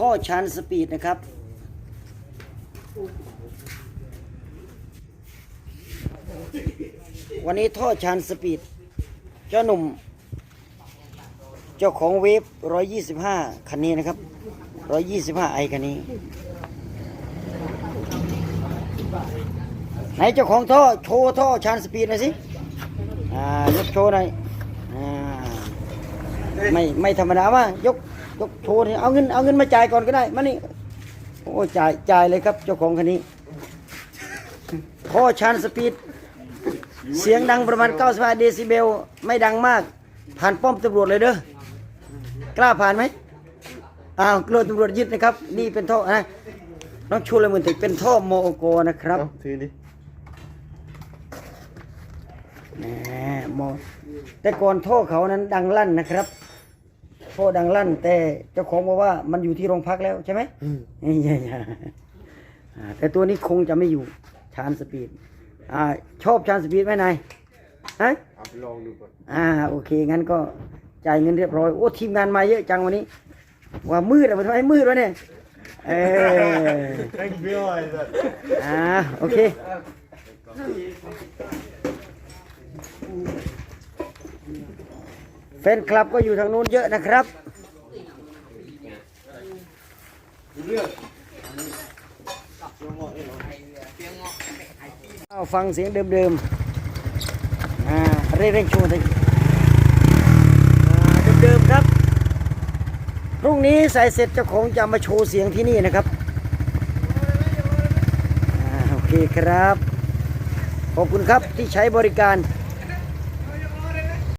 ท่อชันสปีดนะครับ วันนี้ท่อชันสปีด เจ้าหนุ่ม เจ้าของเวฟ125 คันนี้นะครับ 125 ไอคันนี้ ไหนเจ้าของท่อ โชว์ท่อชันสปีดหน่อยสิ อ่ายกโชว์หน่อย อ่า ไม่ไม่ธรรมดาว่ายกยกโชว์นี่เอาเงินเอาเงินมาจ่ายก่อนก็ได้มานี่โอ้จ่ายจ่ายเลยครับ เจ้าของคันนี้ท่อชันสปีด เสียงดังประมาณ 95 เดซิเบล ไม่ดังมาก ผ่านป้อมตำรวจเลยเด้อกล้าผ่านไหมอ้าวกลัวตำรวจยึดนะครับ นี่เป็นท่อนะน้องชูเลยมือติเป็นท่อโมโอโกนะครับเอาถือดิแหมโมแต่ก่อนท่อเขานั้นดังลั่นนะครับ ท่อดังลั่น แต่เจ้าของบอกว่ามันอยู่ที่โรงพักแล้วใช่ไหมอืมนี่ใช่ใช่อ่าแต่ตัวนี้คงจะไม่อยู่ชานสปีดอ่าชอบชานสปีดไหมนายฮะเอาไปลองดูก่อนอ่าโอเคงั้นก็จ่ายเงินเรียบร้อยโอ้ทีมงานมาเยอะจังวันนี้ ว่ามืดอะมันทำไมมืดวะเนี่ยเออ thank you ไอ้สัสอ่าโอเค แฟนคลับก็อยู่ทางนู้นเยอะนะครับ เอาฟังเสียงเดิมๆอ่าเร่งๆโชว์เลยอ่าเดิมๆครับ พรุ่งนี้ใส่เสร็จเจ้าของจะมาโชว์เสียงที่นี่นะครับอ่าโอเคครับ ขอบคุณครับที่ใช้บริการ